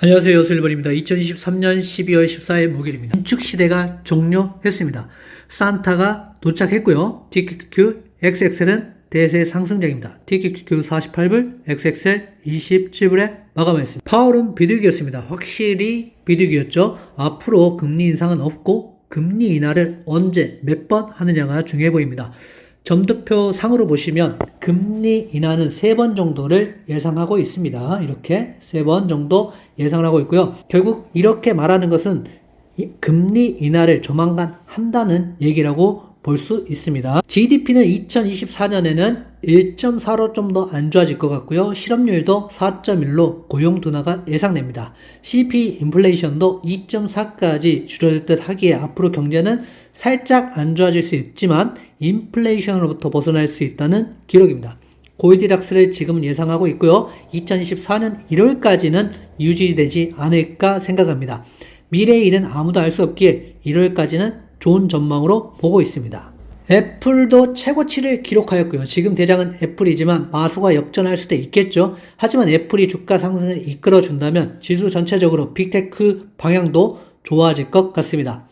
안녕하세요. 여수일본입니다. 2023년 12월 14일 목요일입니다. 건축 시대가 종료했습니다. 산타가 도착했고요. TQQ XXL은 대세 상승장입니다. TQQ 48불, XXL 27불에 마감했습니다. 파월은 비둘기였습니다. 확실히 비둘기였죠. 앞으로 금리 인상은 없고 금리 인하를 언제 몇 번 하느냐가 중요해 보입니다. 점도표 상으로 보시면 금리 인하는 세 번 정도를 예상하고 있습니다. 이렇게 세 번 정도 예상을 하고 있고요. 결국 이렇게 말하는 것은 이 금리 인하를 조만간 한다는 얘기라고 볼 수 있습니다. GDP는 2024년에는 1.4로 좀 더 안 좋아질 것 같고요. 실업률도 4.1로 고용 둔화가 예상됩니다. CP 인플레이션도 2.4까지 줄어들 듯 하기에 앞으로 경제는 살짝 안 좋아질 수 있지만 인플레이션으로부터 벗어날 수 있다는 기록입니다. 골디락스를 지금 예상하고 있고요. 2024년 1월까지는 유지되지 않을까 생각합니다. 미래의 일은 아무도 알 수 없기에 1월까지는 좋은 전망으로 보고 있습니다. 애플도 최고치를 기록하였고요. 지금 대장은 애플이지만 마소가 역전할 수도 있겠죠. 하지만 애플이 주가 상승을 이끌어 준다면 지수 전체적으로 빅테크 방향도 좋아질 것 같습니다.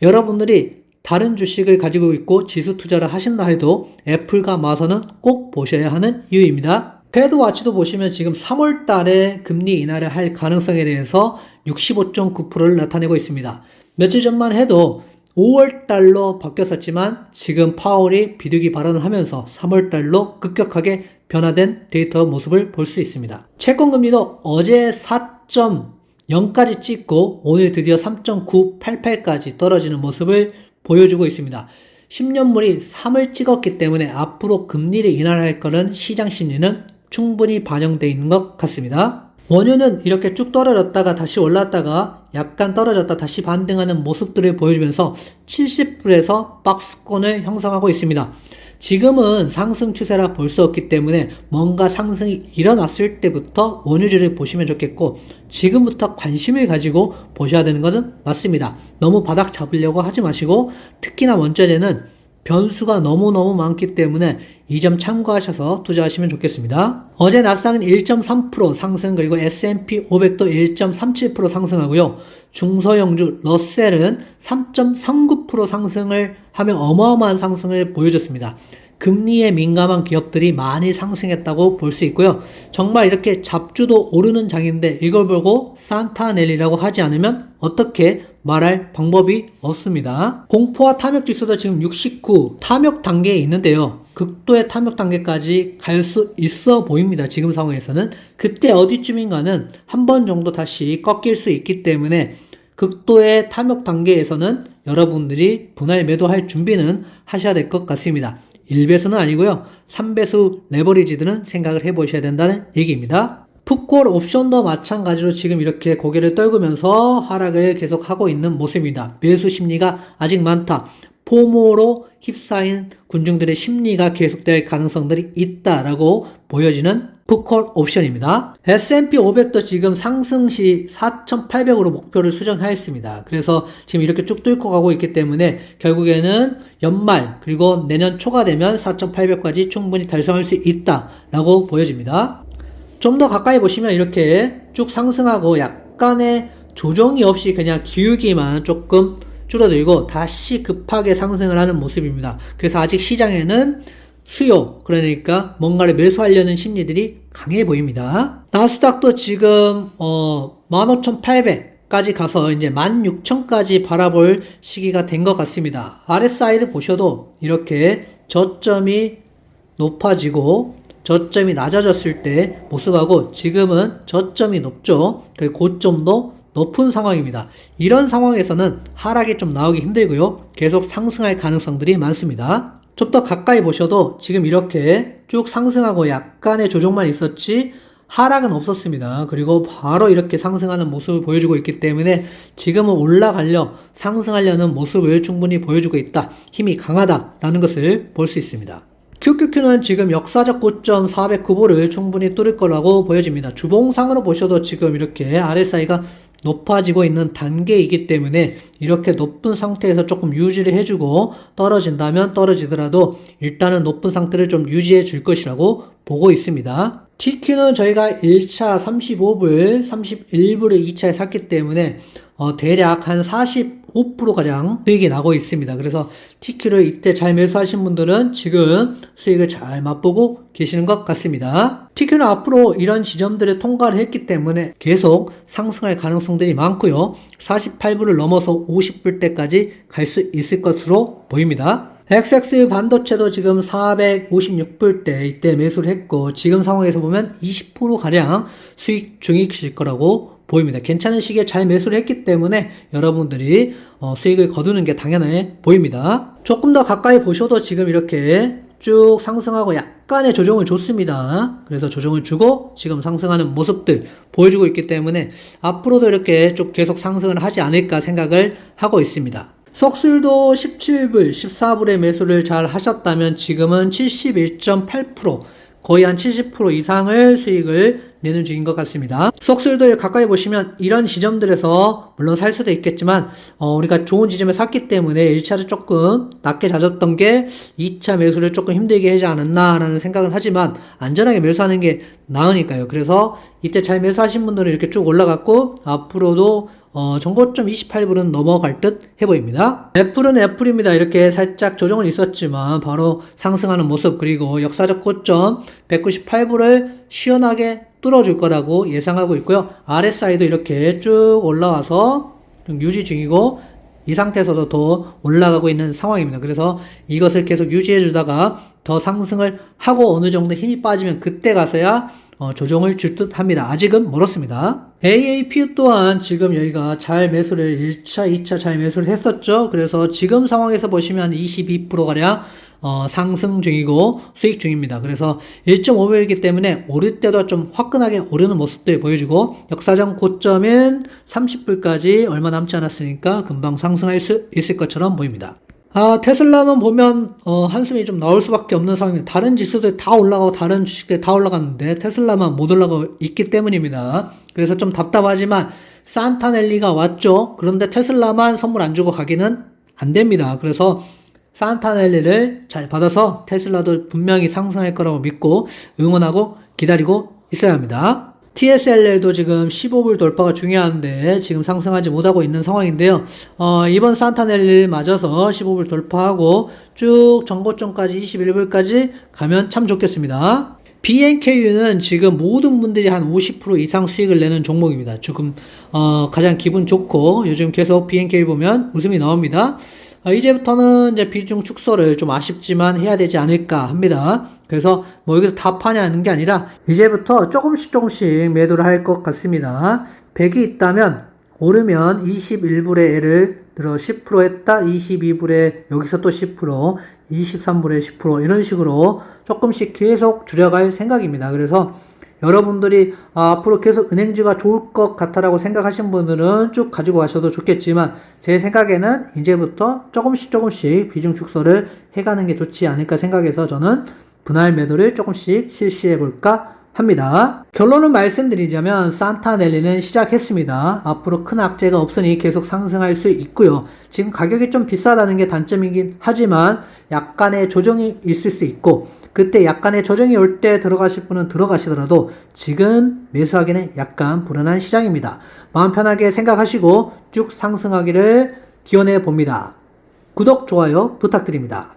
여러분들이 다른 주식을 가지고 있고 지수 투자를 하신다 해도 애플과 마서는 꼭 보셔야 하는 이유입니다. 패드와치도 보시면 지금 3월 달에 금리 인하를 할 가능성에 대해서 65.9%를 나타내고 있습니다. 며칠 전만 해도 5월 달로 바뀌었었지만 지금 파월이 비둘기 발언을 하면서 3월 달로 급격하게 변화된 데이터 모습을 볼 수 있습니다. 채권 금리도 어제 4.0까지 찍고 오늘 드디어 3.988까지 떨어지는 모습을 보여주고 있습니다. 10년물이 3을 찍었기 때문에 앞으로 금리를 인하할 거는 시장 심리는 충분히 반영되어 있는 것 같습니다. 원유는 이렇게 쭉 떨어졌다가 다시 올랐다가 약간 떨어졌다 다시 반등하는 모습들을 보여주면서 70불에서 박스권을 형성하고 있습니다. 지금은 상승 추세라 볼 수 없기 때문에 뭔가 상승이 일어났을 때부터 원유주를 보시면 좋겠고 지금부터 관심을 가지고 보셔야 되는 것은 맞습니다. 너무 바닥 잡으려고 하지 마시고 특히나 원자재는 변수가 너무너무 많기 때문에 이 점 참고하셔서 투자하시면 좋겠습니다. 어제 나스닥은 1.3% 상승 그리고 S&P 500도 1.37% 상승하고요. 중소형주 러셀은 3.39% 상승을 하며 어마어마한 상승을 보여줬습니다. 금리에 민감한 기업들이 많이 상승했다고 볼 수 있고요. 정말 이렇게 잡주도 오르는 장인데 이걸 보고 산타넬리라고 하지 않으면 어떻게 말할 방법이 없습니다. 공포와 탐욕 지수도 지금 69 탐욕 단계에 있는데요. 극도의 탐욕 단계까지 갈 수 있어 보입니다. 지금 상황에서는 그때 어디쯤인가는 한 번 정도 다시 꺾일 수 있기 때문에 극도의 탐욕 단계에서는 여러분들이 분할 매도할 준비는 하셔야 될 것 같습니다. 1배수는 아니고요. 3배수 레버리지들은 생각을 해보셔야 된다는 얘기입니다. 풋콜 옵션도 마찬가지로 지금 이렇게 고개를 떨구면서 하락을 계속하고 있는 모습입니다. 매수 심리가 아직 많다. 포모로 휩싸인 군중들의 심리가 계속될 가능성들이 있다라고 보여지는 풋콜 옵션입니다. S&P 500도 지금 상승 시 4,800으로 목표를 수정하였습니다. 그래서 지금 이렇게 쭉 뚫고 가고 있기 때문에 결국에는 연말 그리고 내년 초가 되면 4,800까지 충분히 달성할 수 있다라고 보여집니다. 좀 더 가까이 보시면 이렇게 쭉 상승하고 약간의 조정이 없이 그냥 기울기만 조금 줄어들고 다시 급하게 상승을 하는 모습입니다. 그래서 아직 시장에는 수요, 그러니까 뭔가를 매수하려는 심리들이 강해 보입니다. 나스닥도 지금, 어, 15,800 까지 가서 이제 16,000까지 바라볼 시기가 된 것 같습니다. RSI를 보셔도 이렇게 저점이 높아지고 저점이 낮아졌을 때 모습하고 지금은 저점이 높죠. 그리고 고점도 높은 상황입니다. 이런 상황에서는 하락이 좀 나오기 힘들고요. 계속 상승할 가능성들이 많습니다. 좀 더 가까이 보셔도 지금 이렇게 쭉 상승하고 약간의 조정만 있었지 하락은 없었습니다. 그리고 바로 이렇게 상승하는 모습을 보여주고 있기 때문에 지금은 올라가려 상승하려는 모습을 충분히 보여주고 있다. 힘이 강하다라는 것을 볼 수 있습니다. QQQ는 지금 역사적 고점 409불을 충분히 뚫을 거라고 보여집니다. 주봉상으로 보셔도 지금 이렇게 RSI가 높아지고 있는 단계이기 때문에 이렇게 높은 상태에서 조금 유지를 해주고 떨어진다면 떨어지더라도 일단은 높은 상태를 좀 유지해 줄 것이라고 보고 있습니다. TQ는 저희가 1차 35불, 31불을 2차에 샀기 때문에 어, 대략 한 45%가량 수익이 나고 있습니다. 그래서 TQ를 이때 잘 매수하신 분들은 지금 수익을 잘 맛보고 계시는 것 같습니다. TQ는 앞으로 이런 지점들을 통과를 했기 때문에 계속 상승할 가능성들이 많고요. 48불을 넘어서 50불 때까지 갈 수 있을 것으로 보입니다. XX 반도체도 지금 456불 때 이때 매수를 했고 지금 상황에서 보면 20%가량 수익 중이실 거라고 보입니다. 괜찮은 시기에 잘 매수를 했기 때문에 여러분들이 어, 수익을 거두는 게 당연해 보입니다. 조금 더 가까이 보셔도 지금 이렇게 쭉 상승하고 약간의 조정을 줬습니다. 그래서 조정을 주고 지금 상승하는 모습들 보여주고 있기 때문에 앞으로도 이렇게 쭉 계속 상승을 하지 않을까 생각을 하고 있습니다. 석술도 17불, 14불의 매수를 잘 하셨다면 지금은 71.8% 거의 한 70% 이상을 수익을 내는 중인 것 같습니다. 석술도 가까이 보시면 이런 지점들에서 물론 살 수도 있겠지만 어, 우리가 좋은 지점에 샀기 때문에 1차를 조금 낮게 잡았던 게 2차 매수를 조금 힘들게 하지 않았나라는 생각을 하지만 안전하게 매수하는 게 나으니까요. 그래서 이때 잘 매수하신 분들은 이렇게 쭉 올라갔고 앞으로도 어, 정고점 28불은 넘어갈 듯 해보입니다. 애플은 애플입니다. 이렇게 살짝 조정은 있었지만 바로 상승하는 모습 그리고 역사적 고점 198불을 시원하게 뚫어줄 거라고 예상하고 있고요. RSI도 이렇게 쭉 올라와서 좀 유지 중이고 이 상태에서도 더 올라가고 있는 상황입니다. 그래서 이것을 계속 유지해 주다가 더 상승을 하고 어느 정도 힘이 빠지면 그때 가서야 어, 조정을 줄 듯 합니다. 아직은 멀었습니다. AAP 또한 지금 여기가 잘 매수를 1차, 2차 잘 매수를 했었죠. 그래서 지금 상황에서 보시면 22%가량 어, 상승 중이고 수익 중입니다. 그래서 1.5배이기 때문에 오를 때도 좀 화끈하게 오르는 모습들 보여주고 역사적 고점인 30불까지 얼마 남지 않았으니까 금방 상승할 수 있을 것처럼 보입니다. 아, 테슬라만 보면, 어, 한숨이 좀 나올 수밖에 없는 상황입니다. 다른 지수들 다 올라가고, 다른 주식들 다 올라갔는데, 테슬라만 못 올라가고 있기 때문입니다. 그래서 좀 답답하지만, 산타넬리가 왔죠? 그런데 테슬라만 선물 안 주고 가기는 안 됩니다. 그래서, 산타넬리를 잘 받아서 테슬라도 분명히 상승할 거라고 믿고, 응원하고 기다리고 있어야 합니다. TSLL도 지금 15불 돌파가 중요한데 지금 상승하지 못하고 있는 상황인데요. 어, 이번 산타넬리 맞아서 15불 돌파하고 쭉 정고점까지 21불까지 가면 참 좋겠습니다. BNKU는 지금 모든 분들이 한 50% 이상 수익을 내는 종목입니다. 조금 어, 가장 기분 좋고 요즘 계속 BNK 보면 웃음이 나옵니다. 어, 이제부터는 이제 비중 축소를 좀 아쉽지만 해야 되지 않을까 합니다. 그래서 뭐 여기서 다 파냐는 게 아니라 이제부터 조금씩 조금씩 매도를 할 것 같습니다. 100이 있다면 오르면 21불에 예를 들어 10% 했다 22불에 여기서 또 10% 23불에 10% 이런 식으로 조금씩 계속 줄여갈 생각입니다. 그래서 여러분들이 아, 앞으로 계속 은행주가 좋을 것 같다라고 생각하신 분들은 쭉 가지고 가셔도 좋겠지만 제 생각에는 이제부터 조금씩 조금씩 비중 축소를 해가는 게 좋지 않을까 생각해서 저는 분할 매도를 조금씩 실시해 볼까 합니다. 결론을 말씀드리자면 산타 넬리는 시작했습니다. 앞으로 큰 악재가 없으니 계속 상승할 수 있고요. 지금 가격이 좀 비싸다는 게 단점이긴 하지만 약간의 조정이 있을 수 있고 그때 약간의 조정이 올 때 들어가실 분은 들어가시더라도 지금 매수하기는 약간 불안한 시장입니다. 마음 편하게 생각하시고 쭉 상승하기를 기원해 봅니다. 구독, 좋아요 부탁드립니다.